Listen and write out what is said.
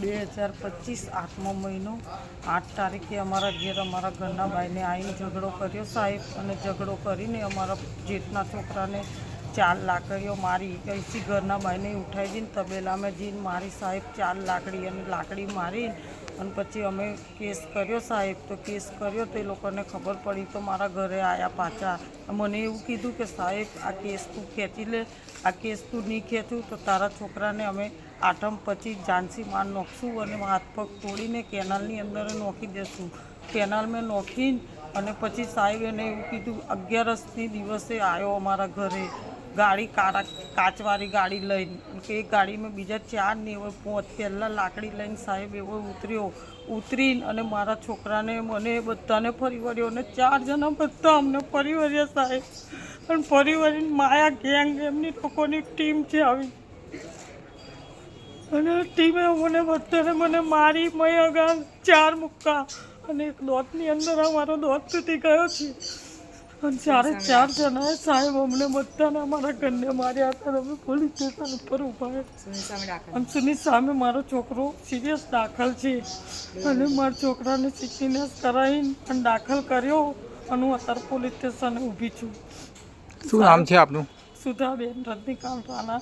બે હજાર પચીસ આઠમો મહિનો, આઠ તારીખે અમારા ઘેર અમારા ઘરના ભાઈને આવીને ઝઘડો કર્યો સાહેબ અને ઝઘડો કરીને અમારા જેઠના છોકરાને ચાર લાકડીઓ મારી અહીંથી ઘરના બહેને ઉઠાવી દઈને તબેલામાં જઈને મારી સાહેબ ચાર લાકડી અને લાકડી મારી અને પછી અમે કેસ કર્યો સાહેબ. તો કેસ કર્યો તો એ લોકોને ખબર પડી તો મારા ઘરે આવ્યા પાછા. મને એવું કીધું કે સાહેબ, આ કેસ તું ખેંચી લે, આ કેસ તું નહીં ખેંચું તો તારા છોકરાને અમે આઠમ પછી ઝાંસી માર નોખશું અને હાથ પગ તોડીને કેનાલની અંદર નોખી દેશું. કેનાલમાં નોખીને અને પછી સાહેબ એને એવું કીધું, અગિયારસની દિવસે આવ્યો અમારા ઘરે. ગાડી કારા કાચવાળી ગાડી લઈને કે એ ગાડીમાં બીજા ચાર ને એવો પોત પહેલાં લાકડી લઈને સાહેબ એવો ઉતર્યો. ઉતરીને અને મારા છોકરાને મને બધાને ફરી વળ્યો અને ચાર જણા બધા અમને ફરી વળ્યા સાહેબ. પણ ફરી વળીને માયા ગેંગ એમની લોકોની ટીમ છે આવી. અને ટીમે મને બધાને મને મારી, મય અગાઉ ચાર મુક્કા. અને એક દોતની અંદર અમારો દોત તૂટી ગયો છે. અને ચારે ચાર જણાએ સાહેબ અમને બધાને અમારા ઘરને માર્યા હતા અમે પોલીસ સ્ટેશન ઉપર ઊભા હતા. અને સુની સામે મારો છોકરો સિરિયસ દાખલ છે. અને મારા છોકરાને સિકનેસ કરાવીને અને દાખલ કર્યો અને હું અત્યારે પોલીસ સ્ટેશને ઊભી છું. શું નામ છે આપનું? સુધાબેન રજનીકાંત રાણા.